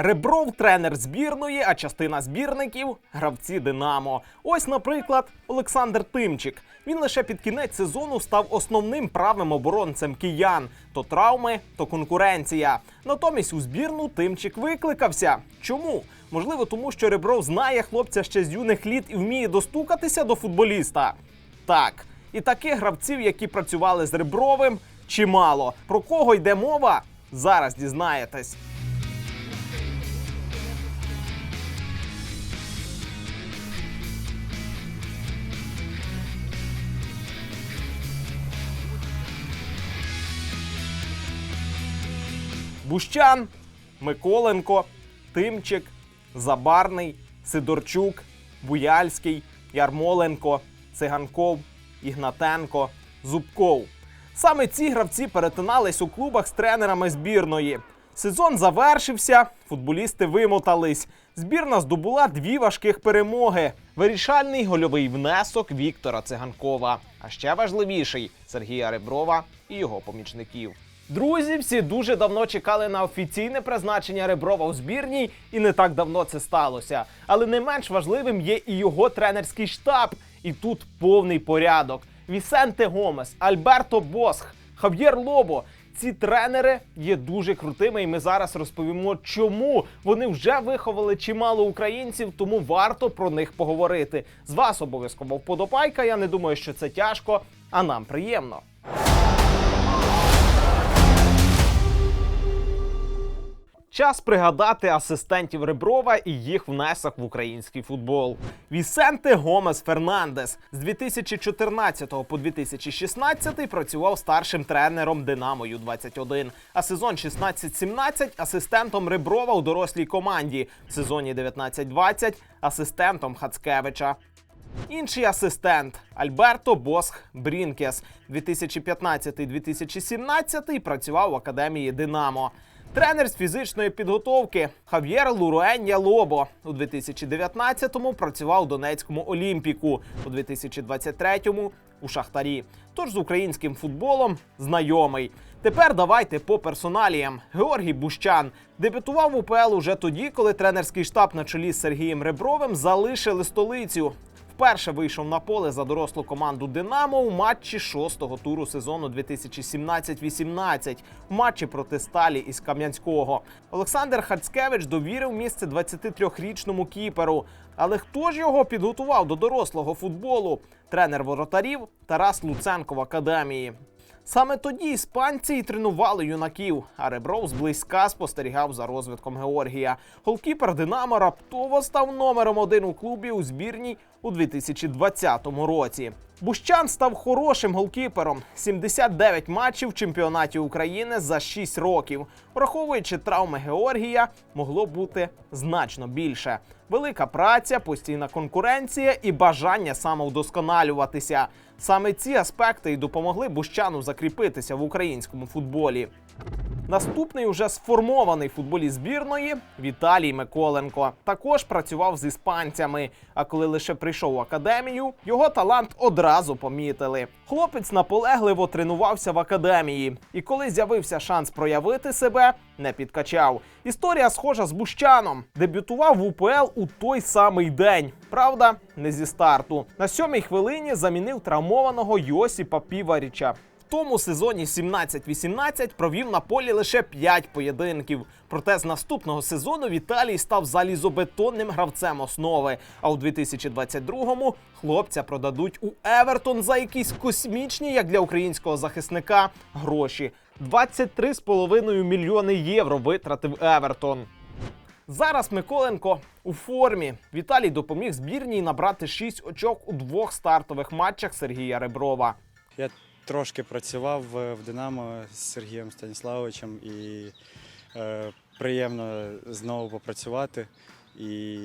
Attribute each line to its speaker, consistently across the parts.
Speaker 1: Ребров тренер збірної, а частина збірників гравці Динамо. Ось, наприклад, Олександр Тимчик. Він лише під кінець сезону став основним правим оборонцем киян. То травми, то конкуренція. Натомість у збірну Тимчик викликався. Чому? Можливо, тому що Ребров знає хлопця ще з юних літ і вміє достукатися до футболіста. Так, і таких гравців, які працювали з Ребровим, чимало. Про кого йде мова? Зараз дізнаєтесь. Бущан, Миколенко, Тимчик, Забарний, Сидорчук, Буяльський, Ярмоленко, Циганков, Ігнатенко, Зубков. Саме ці гравці перетинались у клубах з тренерами збірної. Сезон завершився, футболісти вимотались. Збірна здобула дві важких перемоги. Вирішальний гольовий внесок Віктора Циганкова. А ще важливіший Сергія Реброва і його помічників. Друзі, всі дуже давно чекали на офіційне призначення Реброва у збірній, і не так давно це сталося. Але не менш важливим є і його тренерський штаб. І тут повний порядок. Вісенте Гомес, Альберто Босх, Хав'єр Лобо. Ці тренери є дуже крутими, і ми зараз розповімо, чому вони вже виховали чимало українців, тому варто про них поговорити. З вас обов'язково вподобайка. Я не думаю, що це тяжко, а нам приємно. Час пригадати асистентів Реброва і їх внесок в український футбол. Вісенте Гомес Фернандес з 2014 по 2016 працював старшим тренером Динамо Ю-21, а сезон 16-17 асистентом Реброва у дорослій команді. В сезоні 19-20 асистентом Хацкевича. Інший асистент Альберто Босх Брінкес 2015-2017 працював в академії Динамо. Тренер з фізичної підготовки Хав'єр Луруенья Лобо у 2019-му працював у Донецькому Олімпіку, у 2023-му у Шахтарі. Тож з українським футболом знайомий. Тепер давайте по персоналіям. Георгій Бущан дебютував УПЛ уже тоді, коли тренерський штаб на чолі з Сергієм Ребровим залишили столицю. Вперше вийшов на поле за дорослу команду Динамо у матчі шостого туру сезону 2017-18 в матчі проти Сталі із Кам'янського. Олександр Хацкевич довірив місце 23-річному кіперу. Але хто ж його підготував до дорослого футболу? Тренер воротарів Тарас Луценко в академії. Саме тоді іспанці і тренували юнаків, а Ребров зблизька спостерігав за розвитком Георгія. Голкіпер Динамо раптово став номером один у клубі у збірній у 2020 році. Бущан став хорошим голкіпером. 79 матчів в чемпіонаті України за 6 років. Враховуючи травми Георгія, могло бути значно більше. Велика праця, постійна конкуренція і бажання самовдосконалюватися. Саме ці аспекти й допомогли Бущану закріпитися в українському футболі. Наступний уже сформований футболіст збірної Віталій Миколенко. Також працював з іспанцями. А коли лише прийшов в академію, його талант одразу помітили. Хлопець наполегливо тренувався в академії, і коли з'явився шанс проявити себе, не підкачав. Історія схожа з Бущаном. Дебютував в УПЛ у той самий день. Правда, не зі старту. На сьомій хвилині замінив травмованого Йосіпа Піваріча. Тому сезоні 17-18 провів на полі лише 5 поєдинків. Проте з наступного сезону Віталій став залізобетонним гравцем основи. А у 2022-му хлопця продадуть у Евертон за якісь космічні, як для українського захисника, гроші. 23,5 мільйони євро витратив Евертон. Зараз Миколенко у формі. Віталій допоміг збірній набрати 6 очок у двох стартових матчах Сергія Реброва.
Speaker 2: Я трошки працював в Динамо з Сергієм Станіславовичем і е, приємно знову попрацювати. І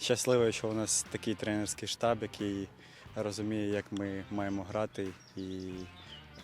Speaker 2: щасливий, що у нас такий тренерський штаб, який розуміє, як ми маємо грати і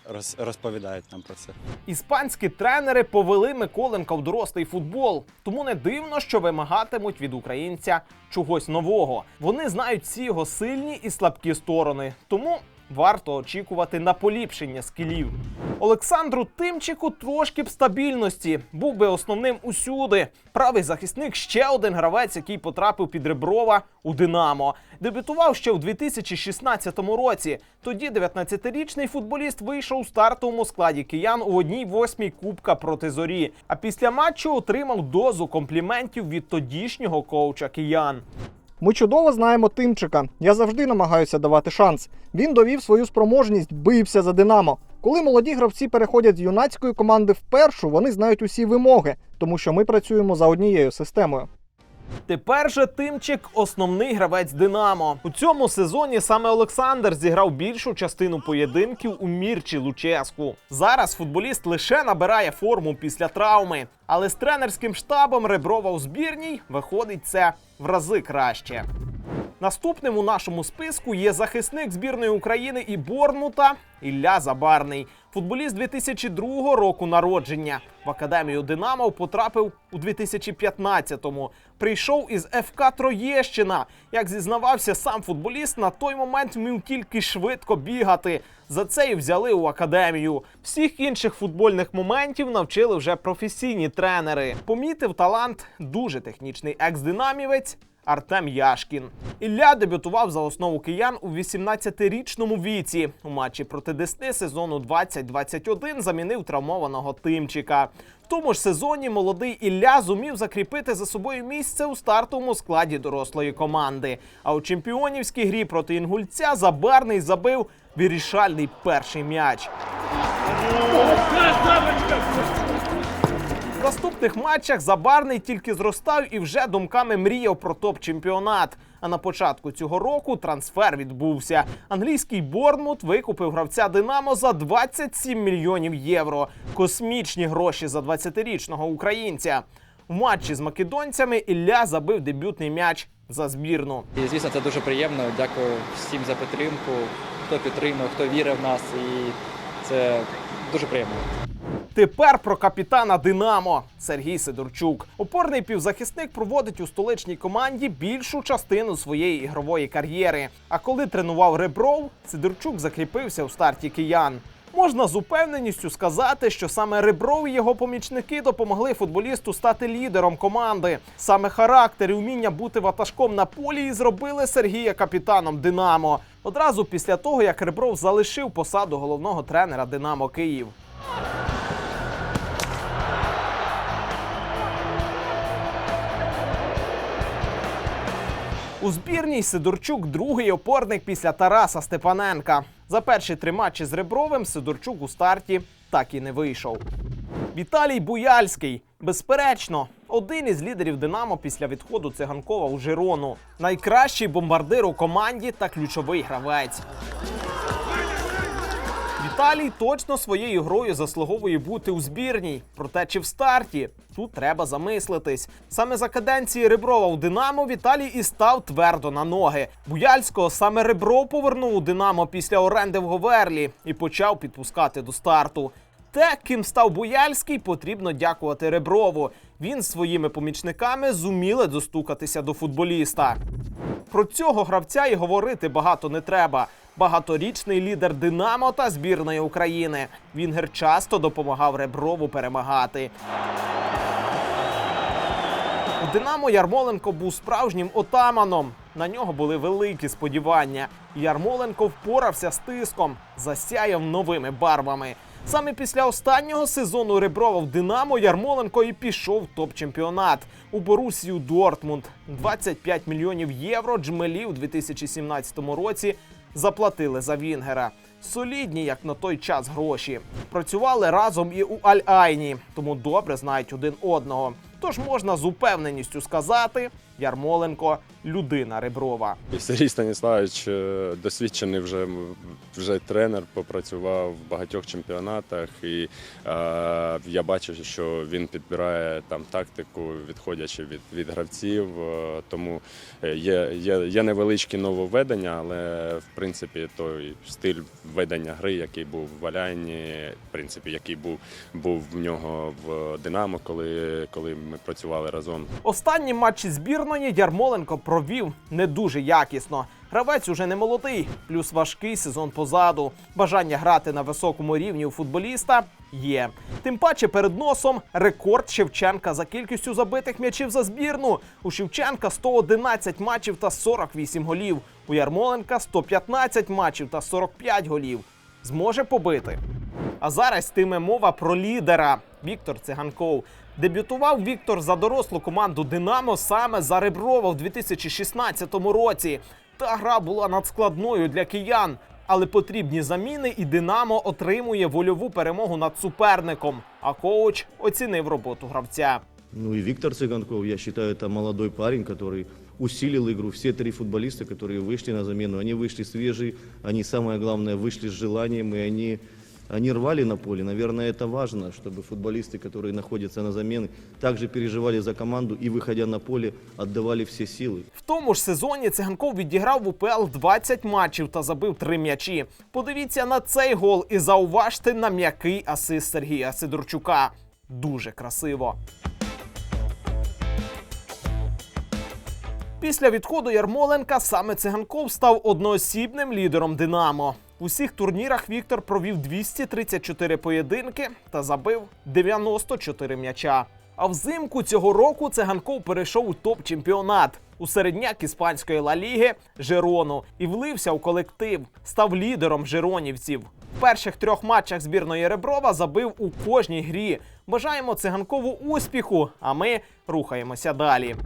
Speaker 2: роз, розповідають нам про це.
Speaker 1: Іспанські тренери повели Миколенка в дорослий футбол, тому не дивно, що вимагатимуть від українця чогось нового. Вони знають всі його сильні і слабкі сторони, тому варто очікувати на поліпшення скілів. Олександру Тимчику трошки б стабільності, був би основним усюди. Правий захисник ще один гравець, який потрапив під Реброва у Динамо. Дебютував ще у 2016 році. Тоді 19-річний футболіст вийшов у стартовому складі киян у одній восьмій кубка проти зорі. А після матчу отримав дозу компліментів від тодішнього коуча киян.
Speaker 3: Ми чудово знаємо Тимчика. Я завжди намагаюся давати шанс. Він довів свою спроможність, бився за Динамо. Коли молоді гравці переходять з юнацької команди в першу, вони знають усі вимоги, тому що ми працюємо за однією системою.
Speaker 1: Тепер же Тимчик основний гравець Динамо. У цьому сезоні саме Олександр зіграв більшу частину поєдинків у Мірчі Луческу. Зараз футболіст лише набирає форму після травми, але з тренерським штабом Реброва у збірній виходить це в рази краще. Наступним у нашому списку є захисник збірної України і Борнмута Ілля Забарний. Футболіст 2002 року народження. В академію Динамо потрапив у 2015-му. Прийшов із ФК Троєщина. Як зізнавався сам футболіст, на той момент вмів тільки швидко бігати. За це і взяли у академію. Всіх інших футбольних моментів навчили вже професійні тренери. Помітив талант дуже технічний екс-динамівець Артем Яшкін. Ілля дебютував за основу киян у 18-річному віці. У матчі проти Десни сезону 2021 замінив травмованого Тимчика. В тому ж сезоні молодий Ілля зумів закріпити за собою місце у стартовому складі дорослої команди. А у чемпіонівській грі проти інгульця Забарний забив вирішальний перший м'яч. Наступних матчах Забарний тільки зростав і вже думками мріяв про топ-чемпіонат. А на початку цього року трансфер відбувся. Англійський Борнмут викупив гравця Динамо за 27 мільйонів євро. Космічні гроші за 20-річного українця. В матчі з македонцями Ілля забив дебютний м'яч за збірну.
Speaker 4: І звісно, це дуже приємно. Дякую всім за підтримку, хто підтримав, хто вірив в нас, і це дуже приємно.
Speaker 1: Тепер про капітана Динамо Сергій Сидорчук. Опорний півзахисник проводить у столичній команді більшу частину своєї ігрової кар'єри. А коли тренував Ребров, Сидорчук закріпився у старті киян. Можна з упевненістю сказати, що саме Ребров і його помічники допомогли футболісту стати лідером команди. Саме характер і вміння бути ватажком на полі і зробили Сергія капітаном Динамо. Одразу після того, як Ребров залишив посаду головного тренера Динамо Київ. У збірній Сидорчук другий опорник після Тараса Степаненка. За перші три матчі з Ребровим Сидорчук у старті так і не вийшов. Віталій Буяльський, безперечно, один із лідерів Динамо після відходу циганкова у Жирону. Найкращий бомбардир у команді та ключовий гравець. Віталій точно своєю грою заслуговує бути у збірній. Проте чи в старті тут треба замислитись. Саме за каденції Реброва у Динамо Віталій і став твердо на ноги. Буяльського саме Ребров повернув у Динамо після оренди в Говерлі і почав підпускати до старту. Те, ким став Буяльський, потрібно дякувати Реброву. Він своїми помічниками зуміли достукатися до футболіста. Про цього гравця і говорити багато не треба. Багаторічний лідер Динамо та збірної України. Вінгер часто допомагав Реброву перемагати. У Динамо Ярмоленко був справжнім отаманом. На нього були великі сподівання. Ярмоленко впорався з тиском, засяяв новими барвами. Саме після останнього сезону Реброва в Динамо Ярмоленко і пішов топ-чемпіонат у Борусію Дортмунд. 25 мільйонів євро джмелі у 2017 році заплатили за Вінгера. Солідні, як на той час, гроші. Працювали разом і у Аль-Айні, тому добре знають один одного. Тож можна з упевненістю сказати, Ярмоленко людина Реброва.
Speaker 5: Сергій Станіславович е, досвідчений вже, вже тренер, попрацював в багатьох чемпіонатах, і е, я бачу, що він підбирає там тактику, відходячи від, від гравців. е, тому е, є, є, є невеличкі нововведення, але в принципі той стиль ведення гри, який був в Валяйні, в принципі, який був, був в нього в Динамо, коли, коли ми працювали разом.
Speaker 1: Останні матчі збірної Ярмоленко провів не дуже якісно. Гравець уже не молодий, плюс важкий сезон позаду. Бажання грати на високому рівні у футболіста є. Тим паче перед носом рекорд Шевченка за кількістю забитих м'ячів за збірну. У Шевченка 111 матчів та 48 голів. У Ярмоленка 115 матчів та 45 голів Зможе побити. А зараз йтиме мова про лідера Віктор Циганков. Дебютував Віктор за дорослу команду Динамо саме за Реброва в 2016 році. Та гра була надскладною для киян. Але потрібні заміни, і Динамо отримує вольову перемогу над суперником. А коуч оцінив роботу гравця.
Speaker 6: Ну и Виктор Цыганков, я считаю, это молодой парень, который усилил игру. Все три футболиста, которые вышли на замену, они вышли свежие, они, самое главное, вышли с желанием, и они, они рвали на поле. Наверное, это важно, чтобы футболисты, которые находятся на замене, также переживали за команду и, выходя на поле, отдавали все силы.
Speaker 1: В тому ж сезоні Циганков відіграв в УПЛ 20 матчів та забив 3 м'ячі. Подивіться на цей гол і зауважте на м'який асист Сергія Сидорчука. Дуже красиво. Після відходу Ярмоленка саме Циганков став одноосібним лідером Динамо. У всіх турнірах Віктор провів 234 поєдинки та забив 94 м'яча. А взимку цього року Циганков перейшов у топ-чемпіонат у середняк іспанської Ла Ліги Жерону і влився у колектив, став лідером жеронівців. В перших трьох матчах збірної Реброва забив у кожній грі. Бажаємо циганкову успіху, а ми рухаємося далі.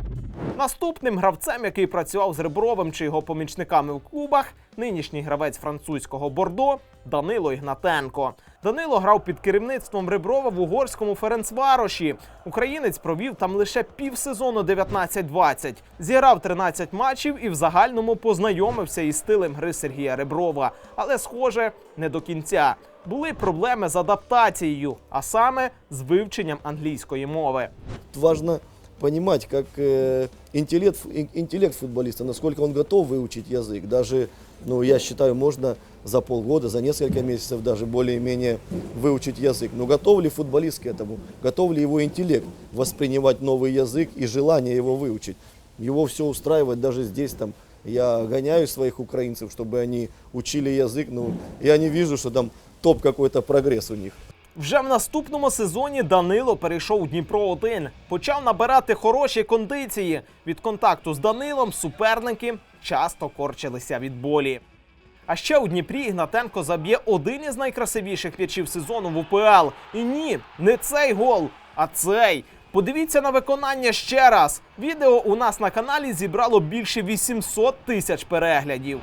Speaker 1: Наступним гравцем, який працював з Ребровим чи його помічниками в клубах, нинішній гравець французького Бордо Данило Ігнатенко. Данило грав під керівництвом Реброва в угорському Ференцвароші. Українець провів там лише півсезону 19-20. Зіграв 13 матчів і в загальному познайомився із стилем гри Сергія Реброва. Але, схоже, не до кінця. Були проблеми з адаптацією, а саме з вивченням англійської мови.
Speaker 6: Важно понимать, как э, интеллект, ин- интеллект футболиста, насколько он готов выучить язык. Даже, ну, я считаю, можно за полгода, за несколько месяцев даже более-менее выучить язык. Но готов ли футболист к этому? Готов ли его интеллект воспринимать новый язык и желание его выучить? Его все устраивает даже здесь, там, я гоняю своих украинцев, чтобы они учили язык, ну, я не вижу, что там топ какой-то прогресс у них.
Speaker 1: Вже в наступному сезоні Данило перейшов у Дніпро 1 почав набирати хороші кондиції. Від контакту з Данилом суперники часто корчилися від болі. А ще у Дніпрі Ігнатенко заб'є один із найкрасивіших м'ячів сезону в УПЛ. І ні, не цей гол, а цей. Подивіться на виконання ще раз. Відео у нас на каналі зібрало більше 800 тисяч переглядів.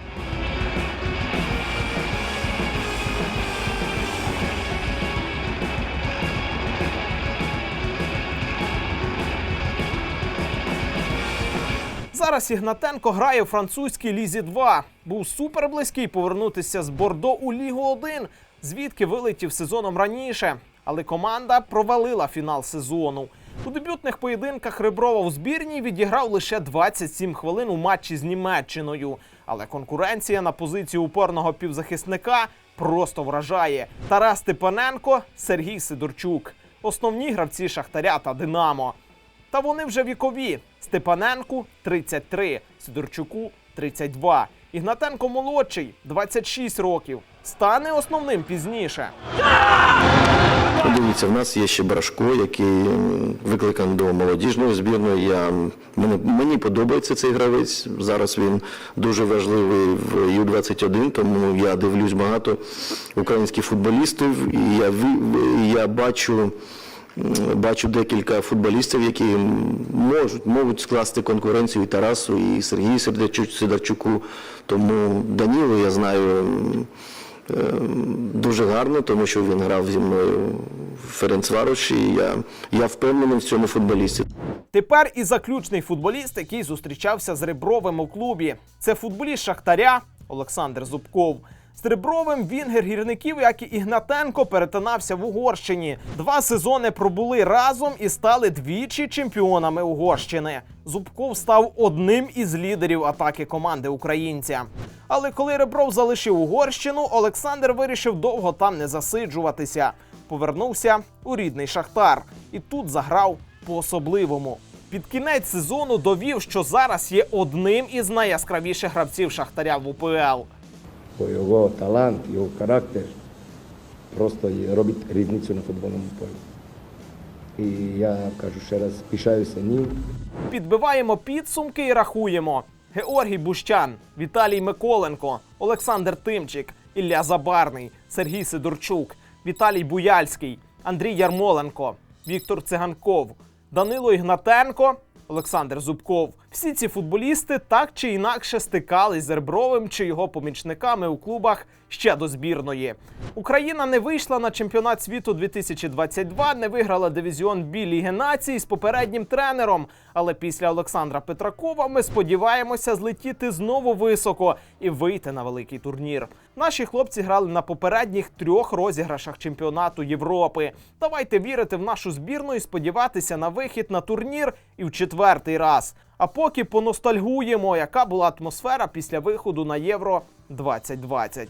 Speaker 1: Зараз Ігнатенко грає у французькій лізі 2. Був супер близький повернутися з Бордо у Лігу 1, звідки вилетів сезоном раніше. Але команда провалила фінал сезону. У дебютних поєдинках Реброва у збірній відіграв лише 27 хвилин у матчі з Німеччиною. Але конкуренція на позицію упорного півзахисника просто вражає. Тарас Степаненко, Сергій Сидорчук. Основні гравці Шахтаря та Динамо. Та вони вже вікові. Степаненку 33, Сидорчуку 32. Ігнатенко молодший 26 років. Стане основним пізніше.
Speaker 7: Дивіться, в нас є ще Брашко, який викликаний до молодіжної збірної. Я, мені, мені подобається цей гравець. Зараз він дуже важливий в Ю-21, тому я дивлюсь багато українських футболістів. І я, я бачу, бачу декілька футболістів, які можуть, можуть скласти конкуренцію і Тарасу, і Сергію Сидорчуку. Тому Данілу я знаю. Е, Дуже гарно, тому що він грав зі мною в Ференцвароші. і Я, я впевнений в цьому футболісті.
Speaker 1: Тепер і заключний футболіст, який зустрічався з Ребровим у клубі. Це футболіст Шахтаря Олександр Зубков. З Ребровим вінгер гірників, як і Ігнатенко, перетинався в Угорщині. Два сезони пробули разом і стали двічі чемпіонами Угорщини. Зубков став одним із лідерів атаки команди українця. Але коли Ребров залишив Угорщину, Олександр вирішив довго там не засиджуватися. Повернувся у рідний Шахтар і тут заграв по-особливому. Під кінець сезону довів, що зараз є одним із найяскравіших гравців Шахтаря в УПЛ.
Speaker 8: Бо його талант, його характер просто робить різницю на футбольному полі. І я кажу ще раз, пишаюся ним.
Speaker 1: Підбиваємо підсумки і рахуємо. Георгій Бущан, Віталій Миколенко, Олександр Тимчик, Ілля Забарний, Сергій Сидорчук, Віталій Буяльський, Андрій Ярмоленко, Віктор Циганков, Данило Ігнатенко, Олександр Зубков. Всі ці футболісти так чи інакше стикались з Ребровим чи його помічниками у клубах ще до збірної. Україна не вийшла на чемпіонат світу 2022, не виграла дивізіон Бі Ліги націй з попереднім тренером. Але після Олександра Петракова ми сподіваємося злетіти знову високо і вийти на великий турнір. Наші хлопці грали на попередніх трьох розіграшах чемпіонату Європи. Давайте вірити в нашу збірну і сподіватися на вихід на турнір і в четвертий раз. А поки поностальгуємо, яка була атмосфера після виходу на Євро 2020.